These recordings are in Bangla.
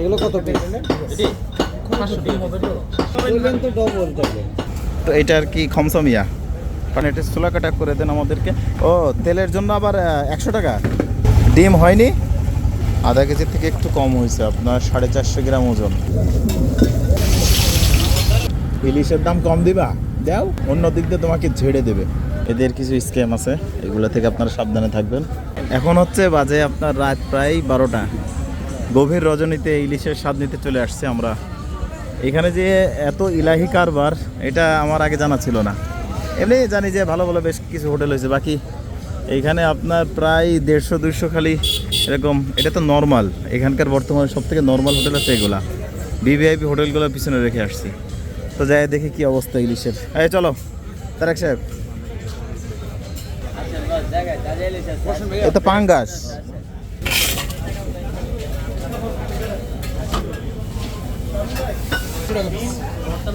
এগুলো কত তো ডবল তো এটা আর কি খমসমিয়া। কারণ এটা ছোলা করে দেন আমাদেরকে। ও, তেলের জন্য আবার একশো টাকা? ডিম হয়নি? আধা কেজির থেকে একটু কম হয়েছে, আপনার সাড়ে চারশো গ্রাম ওজন। ইলিশের দাম কম দিবা? দাও, অন্য দিক দিয়ে তোমাকে ঝেড়ে দেবে। এদের কিছু স্ক্যাম আছে, এগুলো থেকে আপনারা সাবধানে থাকবেন। এখন হচ্ছে বাজে আপনার রাত প্রায় বারোটা। গভীর রজনীতে ইলিশের স্বাদ নিতে চলে আসছে আমরা। এখানে যে এত ইলাহি কারবার, এটা আমার আগে জানা ছিল না। এমনি জানি যে ভালো ভালো বেশ কিছু হোটেল হয়েছে। বাকি এইখানে আপনার প্রায় দেড়শো দুশো খালি এরকম, এটা তো নর্মাল এখানকার বর্তমানে সব থেকে নর্মাল হোটেল আছে এগুলা। ভিভিআইপি হোটেলগুলোর পিছনে রেখে আসছি। তো যাই দেখি কি অবস্থা ইলিশের। এই চলো, তারেক সাহেব। এটা পাঙ্গাস।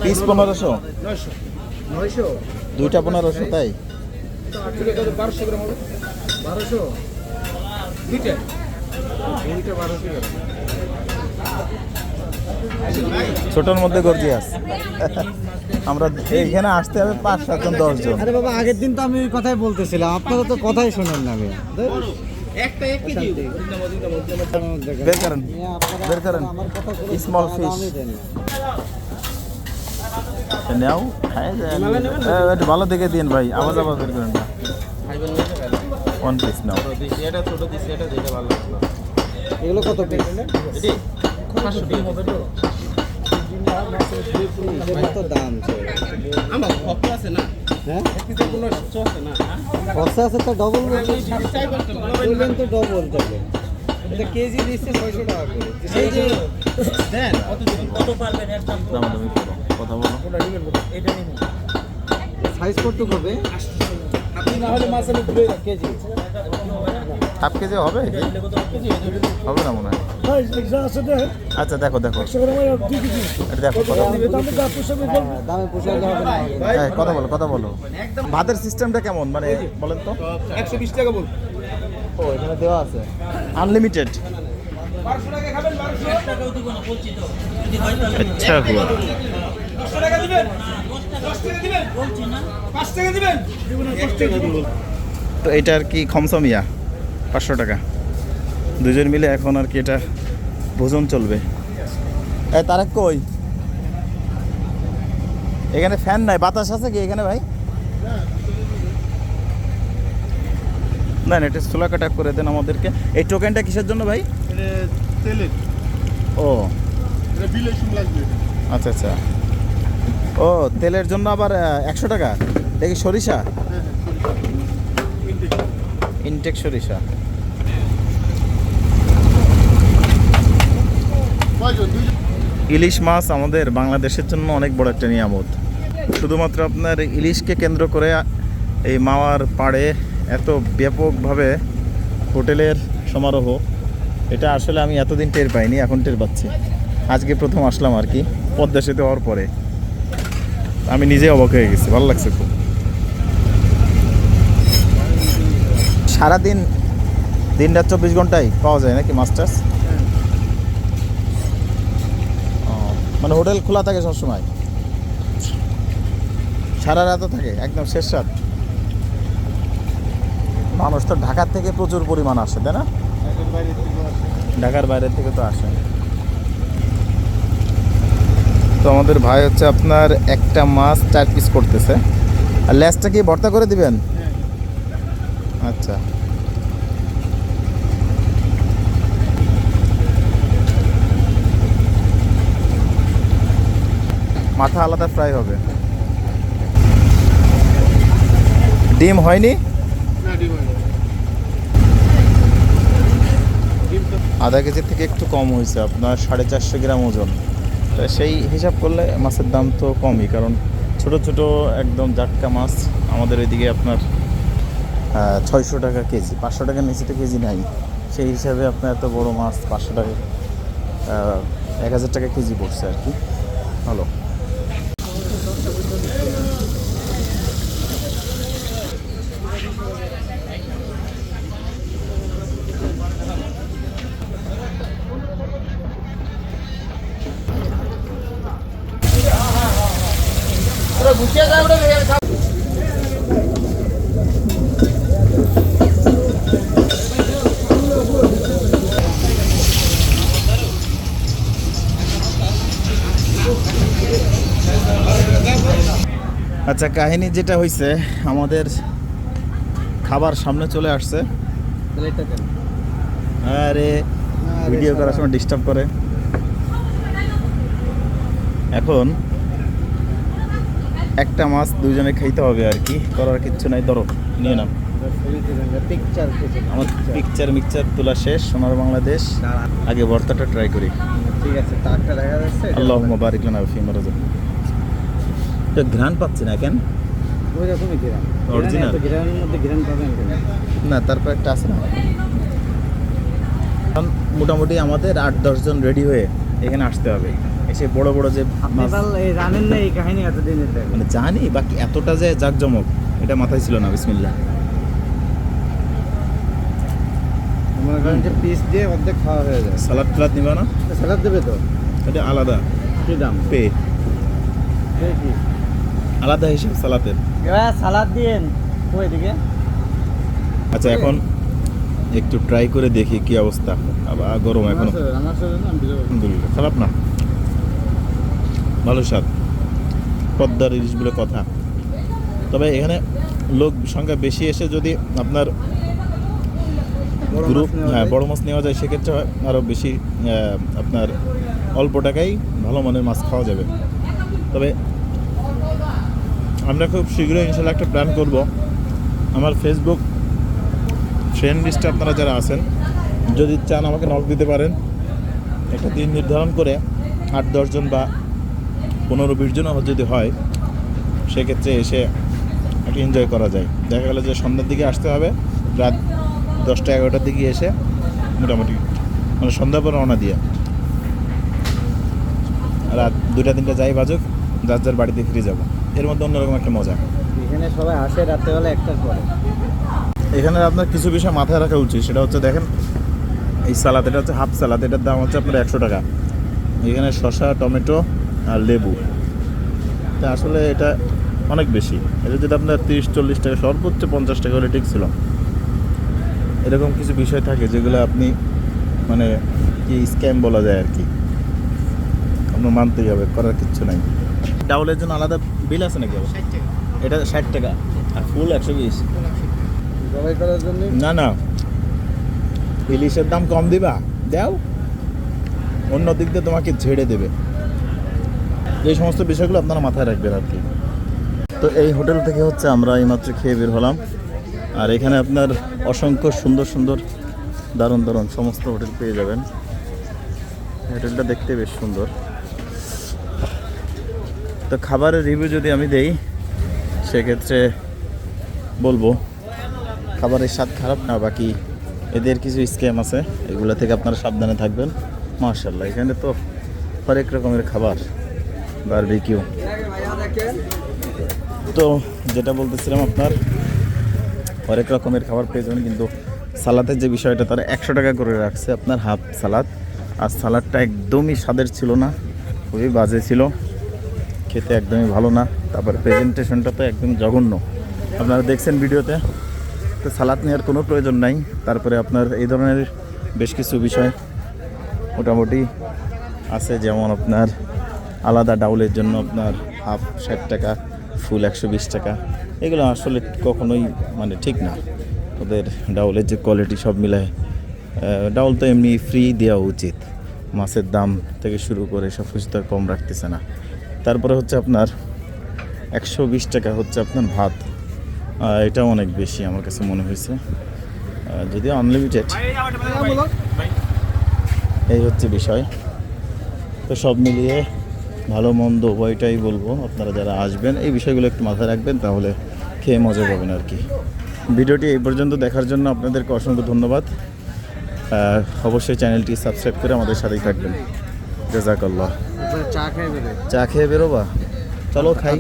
পিস পনেরোশো? নয়শো। দুইটা পনেরোশো তাই? বারোশো গ্রাম হবে বারোশো দুইটা। দুইটা বারোশো গ্রাম ছোটোর মধ্যে গর্জিয়াস আমরা এইখানে আসতে হবে পাঁচ সাতজন দশজন। আরে বাবা আগের দিন তো আমি ওই কথাই বলতেছিলাম। আপনারা তো কথাই শোনেন না বের করেন। বের করেন। স্মল ফিশ নেও। খায় যায়। এ, একটু ভালো দেখে দিন ভাই। আওয়াজ আওয়াজ বের করেন। না ওয়ান পিস নাও। এগুলো কত পিস তো দাম হ্যাঁ? খরচা আছে তো ডবল বলবেন তো ডবল এটা কেজি দিচ্ছে ছয়শো টাকা করে। সেই যে দামাদামি করো কথা বলো। সাইজ কত হবে? কেজি। হাফ কেজি হবে? হবে না মনে হয়? আচ্ছা দেখো দেখো। এটা দেখো কথা বলো। হ্যাঁ, হ্যাঁ, কথা বলো কথা বলো। ভাতের সিস্টেমটা কেমন? মানে বলেন তো। একশো বিশ টাকা বল ও এখানে দেওয়া আছে। আনলিমিটেড আচ্ছা হুয়া। তো এটা আর কি খমসমিয়া? পাঁচশো টাকা। দুজন মিলে এখন আর কি এটা ভোজন চলবে। এ তারা কই? এখানে ফ্যান নাই বাতাস আছে কি এখানে ভাই? না না এটা ছোলা কাটা করে দেন আমাদেরকে। এই টোকেনটা কিসের জন্য ভাই? তেলের। ও। আচ্ছা আচ্ছা। ও তেলের জন্য আবার একশো টাকা? দেখি সরিষা? ইনটেক সরিষা। ইলিশ মাছ আমাদের বাংলাদেশের জন্য অনেক বড় একটা নিয়ামত। শুধুমাত্র আপনার ইলিশকে কেন্দ্র করে এই মাওয়ার পাড়ে এত ব্যাপকভাবে হোটেলের সমারোহ, এটা আসলে আমি এতদিন টের পাইনি, এখন টের পাচ্ছি। আজকে প্রথম আসলাম আর কি, পদ্মা সেতু হওয়ার পরে। আমি নিজে অবাক হয়ে গেছি, ভালো লাগছে খুব। সারাদিন দিন রাত চব্বিশ ঘন্টায় পাওয়া যায় নাকি মাছ টাছ ও, মানে হোটেল খোলা থাকে সবসময়। সারা রাতও থাকে একদম শেষ রাত। মানুষ তো ঢাকার থেকে প্রচুর পরিমাণ আসে তাই না? ঢাকার বাইরে থেকে তো আসে। তো আমাদের ভাই হচ্ছে আপনার একটা মাছ চার পিস করতেছে। আর লেসটা কি ভর্তা করে দিবেন? আচ্ছা। মাথা আলাদা ফ্রাই হবে। ডিম হয়নি? হয় আধা কেজির থেকে একটু কম হয়েছে আপনার সাড়ে চারশো গ্রাম ওজন। তা সেই হিসাব করলে মাছের দাম তো কমই কারণ ছোট ছোট একদম জাটকা মাছ আমাদের ওইদিকে আপনার ছয়শো টাকা কেজি পাঁচশো টাকার নিচে তো কেজি নাই। সেই হিসাবে আপনার এত বড় মাছ পাঁচশো টাকা এক হাজার টাকা কেজি পড়ছে আর কি। ভালো। আচ্ছা কাহিনী যেটা হয়েছে আমাদের খাবার সামনে চলে আসছে। আরে ভিডিও করার সময় ডিস্টার্ব করে। এখন একটা মাছ দুজনে খাইতে হবে আর কি। করার কিচ্ছু নাই, ধরো, নিয়ে নাও। আমার পিকচার মিকচার তোলা শেষ, সোনার বাংলাদেশ। আগে ভর্তাটা ট্রাই করি। ঠিক আছে তারটা দেখা যাচ্ছে আল্লাহ বারিক লানা ফি মারাজ তো ঘ্রাণ পাচ্ছি না কেন? ওই রকমই ঘিরান Original? ঘিরানের মধ্যে না, তারপর একটা আছে না। মোটামুটি আমাদের আট দশজন রেডি হয়ে এখানে আসতে হবে। এসে বড় বড় যে জানেন না এই কাহিনী মানে জানি বাকি এতটা যে জাকজমক এটা মাথায় ছিল না বিসমিল্লা মনে করেন যে পিস দিয়ে অর্ধেক খাওয়া হয়ে যায়। সালাদ টালাদ নিবা না? স্যালাড দেবে তো? এটা আলাদা। কি দাম? পে। আলাদা হিসেব সালাতের সালাদ দিয়েন। ওই দিকে আচ্ছা এখন একটু ট্রাই করে দেখি কি অবস্থা। আবার গরম এখনও। আলহামদুলিল্লাহ খারাপ না ভালো স্বাদ পদ্মার ইলিশ বলে কথা। তবে এখানে লোক সংখ্যা বেশি এসে যদি আপনার গ্রুপ হ্যাঁ। বড় মাছ নেওয়া যায়, সেক্ষেত্রে আরও বেশি আপনার অল্প টাকায় ভালো মানের মাছ খাওয়া যাবে। তবে আমরা খুব শীঘ্রই ইনশাল্লাহ একটা প্ল্যান করব। আমার ফেসবুক ফ্রেন্ড লিস্টে আপনারা যারা আছেন, যদি চান আমাকে নক দিতে পারেন। একটা দিন নির্ধারণ করে আট দশজন বা পনেরো বিশ জন যদি হয় সেক্ষেত্রে এসে একটা এনজয় করা যায়। দেখা গেলো যে সন্ধ্যার দিকে আসতে হবে রাত দশটা এগারোটার দিকে এসে মোটামুটি মানে সন্ধ্যা পর রওনা দিয়ে। রাত দুটা তিনটা যাই বাজুক যার যার বাড়িতে ফিরে যাব। এর মধ্যে অন্যরকম একটা মজা। এখানে সবাই আসে রাত্রেবেলা একটার পরে। এখানে আপনার কিছু বিষয় মাথায় রাখা উচিত সেটা হচ্ছে দেখেন এই সালাদ এটা হচ্ছে হাফ সালাদ এটার দাম হচ্ছে আপনার একশো টাকা। এখানে শসা টমেটো আর লেবু। তা আসলে এটা অনেক বেশি। এটা যদি আপনার তিরিশ চল্লিশ টাকা সর্বোচ্চ পঞ্চাশ টাকা হলে ঠিক ছিল। এরকম কিছু বিষয় থাকে যেগুলো আপনি মানে কি স্ক্যাম বলা যায় আর কি। আপনার মানতেই হবে করার কিচ্ছু নাই। ডাউলের জন্য আলাদা বিল আছে নাকি এটা ষাট টাকা। আর ফুল একশো বিশ। না না। ইলিশের দাম কম দিবা। দাও। অন্য দিক দিয়ে তোমাকে ঝেড়ে দেবে। এই সমস্ত বিষয়গুলো আপনারা মাথায় রাখবেন আর কি। তো এই হোটেল থেকে হচ্ছে আমরা এইমাত্র খেয়ে বের হলাম। আর এখানে আপনার অসংখ্য সুন্দর সুন্দর, দারুণ দারুণ সমস্ত হোটেল পেয়ে যাবেন। হোটেলটা দেখতে বেশ সুন্দর। তো খাবারের রিভিউ যদি আমি দেই, সেক্ষেত্রে বলব, খাবারের স্বাদ খারাপ না, বাকি এদের কিছু স্ক্যাম আছে। এগুলো থেকে আপনারা সাবধানে থাকবেন। মার্শাল্লাহ এখানে তো হরেক রকমের খাবার। বারবিকিউ তো যেটা বলতেছিলাম আপনার হরেক রকমের খাবার পেয়ে যাবেন, কিন্তু সালাদের যে বিষয়টা, তারা একশো টাকা করে রাখছে আপনার হাফ সালাদ। আর সালাদটা একদমই স্বাদের ছিল না, খুবই বাজে ছিল, খেতে একদমই ভালো না, তারপর প্রেজেন্টেশনটা তো একদম জঘন্য। আপনারা দেখছেন ভিডিওতে, তো সালাদ নেওয়ার কোনো প্রয়োজন নাই, তারপরে আপনার এই ধরনের বেশ কিছু বিষয় মোটামুটি আছে, যেমন আপনার আলাদা ডাউলের জন্য আপনার হাফ ষাট টাকা ফুল একশো বিশ টাকা। এগুলো আসলে কখনোই মানে ঠিক না। ওদের ডাউলের যে কোয়ালিটি সব মিলায় ডাউল তো এমনি ফ্রি দেওয়া উচিত। মাছের দাম থেকে শুরু করে সব কিছু তো কম রাখতেছে না। তারপরে হচ্ছে আপনার একশো বিশ টাকা হচ্ছে আপনার ভাত। এটাও অনেক বেশি আমার কাছে মনে হয়েছে। যদিও আনলিমিটেড এই হচ্ছে বিষয়। তো সব মিলিয়ে ভালো মন্দ উভয়টাই বলব। আপনারা যারা আসবেন এই বিষয়গুলো একটু মাথায় রাখবেন তাহলে খেয়ে মজা পাবেন আর কি। ভিডিওটি এই পর্যন্ত দেখার জন্য আপনাদেরকে অসংখ্য ধন্যবাদ। অবশ্যই চ্যানেলটি সাবস্ক্রাইব করে আমাদের সাথেই থাকবেন। জাজাকাল্লাহ। চা খেয়ে বেরো চা খেয়ে বেরোবা? চলো খাই।